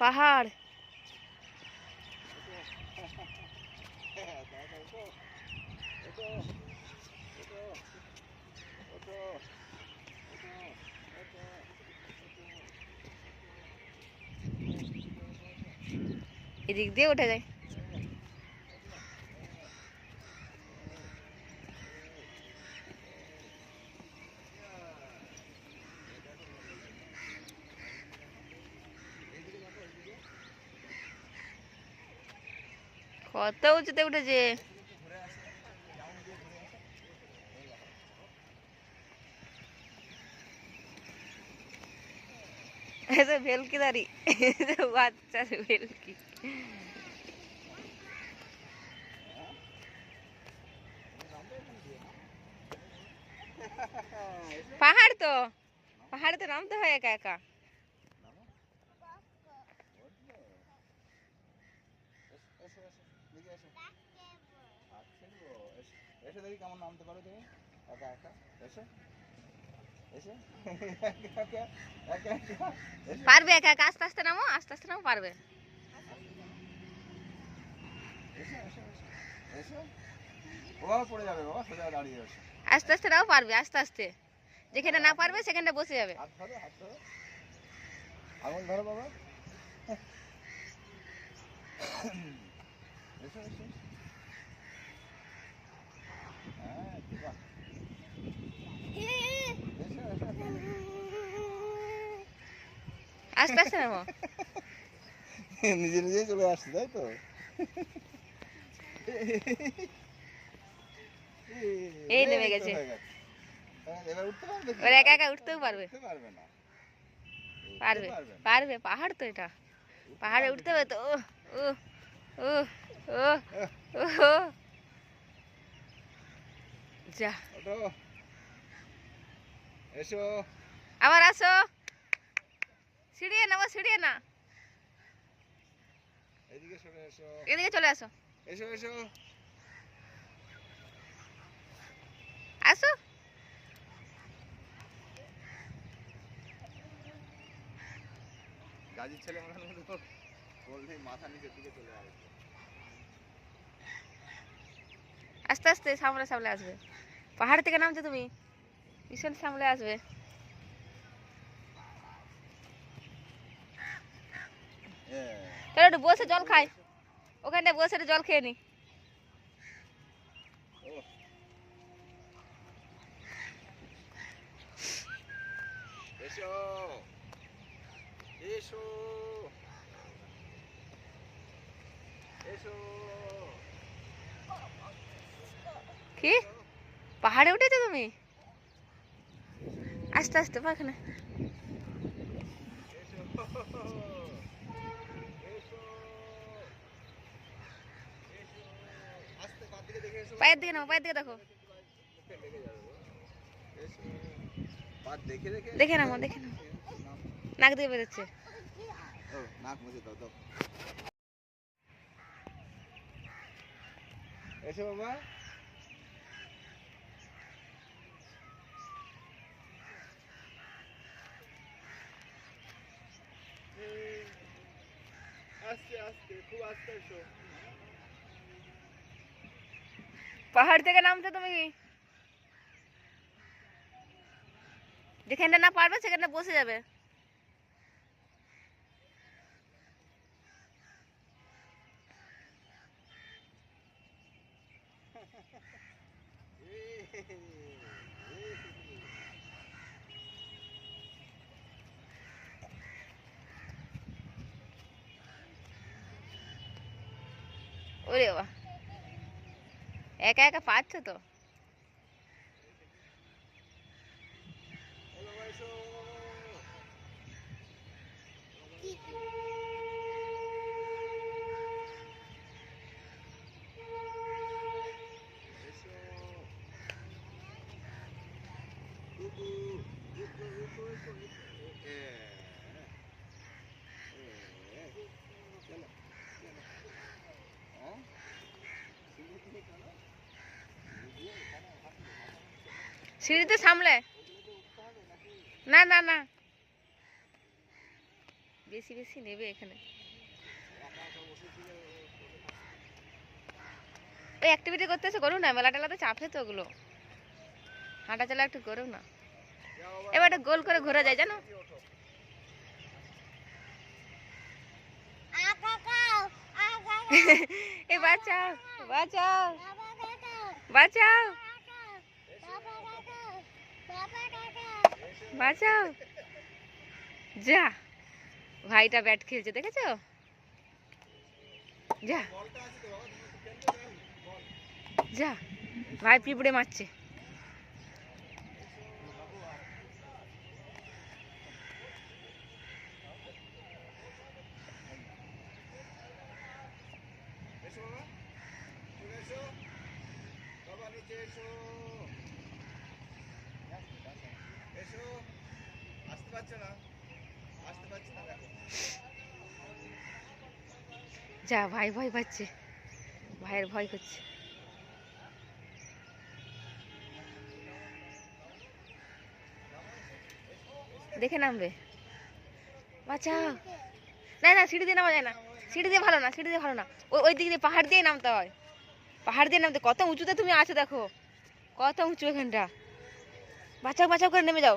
পাহাড় এদিক দিয়ে উঠে যায় কত উঁচুতে উঠেছে এসে ভেলকিদারি বাচ্চার ভেলকি পাহাড় তো পাহাড়ে তো নামতে হয় একা একা এসে দেখি কেমন নামতে পারো তুমি। একা একা এসে। এসে। পারবে একা একা আস্তে আস্তে নামো আস্তে আস্তে নামো পারবে। পড়ে যাবে বাবা সোজা দাঁড়িয়ে আস্তে আস্তে নাও পারবে আস্তে আস্তে। যেখানে না পারবে সেখানটা বসে যাবে। ধরো। আঙুল ধরো বাবা। এসো এসো হ্যাঁ বাহ এসো এসো আস্তে আস্তে নামো নিজে নিজেই চলে আসছে তাই তো? এই নেমে গেছে। এবার একা একা উঠতেও পারবে। পারবে পারবে পাহাড় তো এটা। পাহাড়ে উঠতে হবে তো। ও ও ও ও ও যা। এসো। আবার আসো। সিঁড়িয়ে না সিঁড়িয়ে না এদিকে সরে এসো। এদিকে চলে আসো। এসো এসো। আসো। গাজির ছেলে মনে বললেই মাথা নিচের দিকে চলে আসবে। আস্তে আস্তে সামনে সামনে আসবে। পাহাড় থেকে নামছো তুমি। ভীষণ সামনে আসবে। চলো একটু বসে জল খাই। ওখানটা বসে জল খেয়ে নি। এসো। এসো। কি? পাহাড়ে উঠেছো তুমি? আস্তে আস্তে পাখানে এসো এসো এসো আস্তে বাদ দিকে দেখে এসো পায়ের দিকে নাও পায়ের দিকে দেখো। দেখে দেখে। দেখে নাও দেখে নাও নাক দিয়ে বেরোচ্ছে। ও নাক মুছে দাও দাও। এসো বাবা। আস্তে আস্তে খুব আস্তে এসো। পাহাড় থেকে নামছো তুমি যেখানটা না পারবে সেখানটা বসে যাবে ওরে বাবা একা একা পাচ্ছ তো? এলো এসো এসো রুকু রুকু রুকু এসো এ এ চলো চলো হ্যাঁ সিঁড়ি থেকে চলো বুঝিয়ে এখানে হাঁটু সিঁড়িতে সামলে। না না না। বেশি বেশি নেবে এখানে। ওই অ্যাক্টিভিটি করতে এসে করুন না। মেলা টেলাতে চাপে তো ওগুলো। হাঁটা চলা একটু করুন না। এবার একটা গোল করে ঘোরা যায় জানো? এ বাঁচাও বাঁচাও বাঁচাও। বাঁচাও। যা ভাইটা ব্যাট খেলছে দেখেছ? যা। যা ভাই পিঁপড়ে মারছে। যা, ভাই ভয় পাচ্ছে। ভাইয়ের ভয় করছে। দেখে নামবে। বাঁচাও না না, সিঁড়ি দিয়ে নামা যায় না। সিঁড়ি দিয়ে ভালো না, সিঁড়ি দিয়ে ভালো না। ওই ওই দিক দিয়ে পাহাড় দিয়ে নামতে হয়। পাহাড় দিয়ে নামতে কত উঁচুতে তুমি আছো দেখো। কত উঁচু এখানটা। বাঁচাও বাঁচাও করে নেমে যাও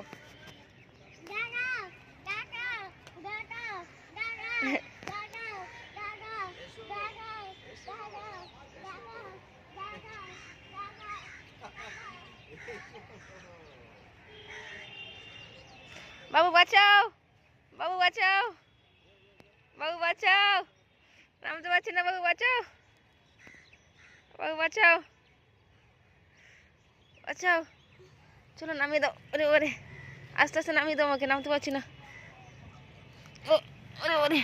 বাবু বাঁচাও বাবু বাঁচাও বাবু বাঁচাও নামতে পারছি না বাবু বাঁচাও বাবু বাঁচাও বাঁচাও চলো নামিয়ে দাও। ওরে ওরে। আস্তে আস্তে নামিয়ে দাও আমাকে, নামতে পারছি না। ও, ওরে ওরে।